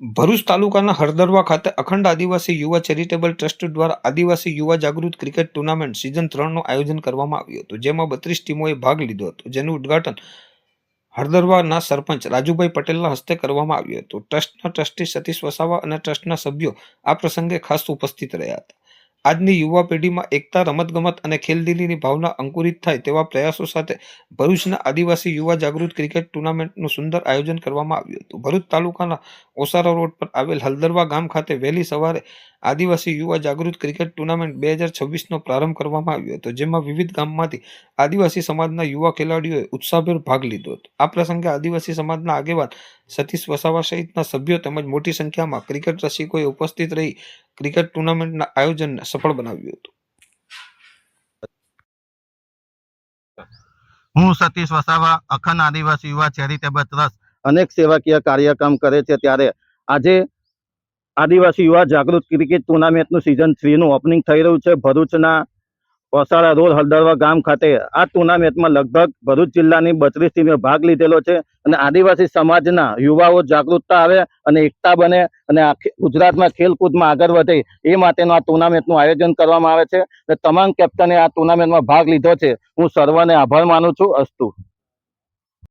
ભરૂચ તાલુકાના હરદરવા ખાતે અખંડ આદિવાસી યુવા ચેરિટેબલ ટ્રસ્ટ દ્વારા આદિવાસી યુવા જાગૃત ક્રિકેટ ટુર્નામેન્ટ સિઝન ત્રણનું આયોજન કરવામાં આવ્યું હતું, જેમાં બત્રીસ ટીમોએ ભાગ લીધો હતો. જેનું ઉદ્ઘાટન હળદરવાના સરપંચ રાજુભાઈ પટેલના હસ્તે કરવામાં આવ્યું હતું. ટ્રસ્ટના ટ્રસ્ટી સતીશ વસાવા અને ટ્રસ્ટના સભ્યો આ પ્રસંગે ખાસ ઉપસ્થિત રહ્યા હતા. આજની યુવા પેઢીમાં એકતા, રમતગમત અને ખેલદિલીની ભાવના અંકુરિત થાય તેવા પ્રયાસો સાથે ભરૂચના આદિવાસી યુવા જાગૃત ક્રિકેટ ટુર્નામેન્ટનું સુંદર આયોજન કરવામાં આવ્યું હતું. ભરૂચ તાલુકાના ઓસારા રોડ પર આવેલ હલદરવા ગામ ખાતે વહેલી સવારે આદિવાસી યુવા જાગૃત ક્રિકેટ ટુર્નામેન્ટ બે હજાર છવ્વીસનો પ્રારંભ કરવામાં આવ્યો હતો, જેમાં વિવિધ ગામમાંથી આદિવાસી સમાજના યુવા ખેલાડીઓએ ઉત્સાહભેર ભાગ લીધો હતો. આ પ્રસંગે આદિવાસી સમાજના આગેવાન સતીશ વસાવા સહિતના સભ્યો તેમજ મોટી સંખ્યામાં ક્રિકેટ રસિકોએ ઉપસ્થિત રહી ક્રિકેટ ટુર્નામેન્ટના આયોજનને સફળ બનાવ્યું હતું. હું સતીશ વસાવા, અખંડ આદિવાસી યુવા ચેરિટેબલ ટ્રસ્ટ અનેક સેવાકીય કાર્યક્રમ કરે છે ત્યારે આજે આદિવાસી યુવા જાગૃત ક્રિકેટ ટુર્નામેન્ટનું સિઝન થ્રીનું ઓપનિંગ થઈ રહ્યું છે. ભરૂચના ઓસાળા રોડ હલદરવા ગામ ખાતે આ ટુર્નામેન્ટમાં લગભગ ભરૂચ જિલ્લાની બત્રીસ ટીમે ભાગ લીધેલો છે અને આદિવાસી સમાજના યુવાઓ જાગૃતતા આવે અને એકતા બને અને ગુજરાતમાં ખેલકૂદમાં આગળ વધે એ માટેનું આ ટુર્નામેન્ટનું આયોજન કરવામાં આવે છે. અને તમામ કેપ્ટને આ ટુર્નામેન્ટમાં ભાગ લીધો છે. હું સર્વને આભાર માનું છું. અસ્તુ.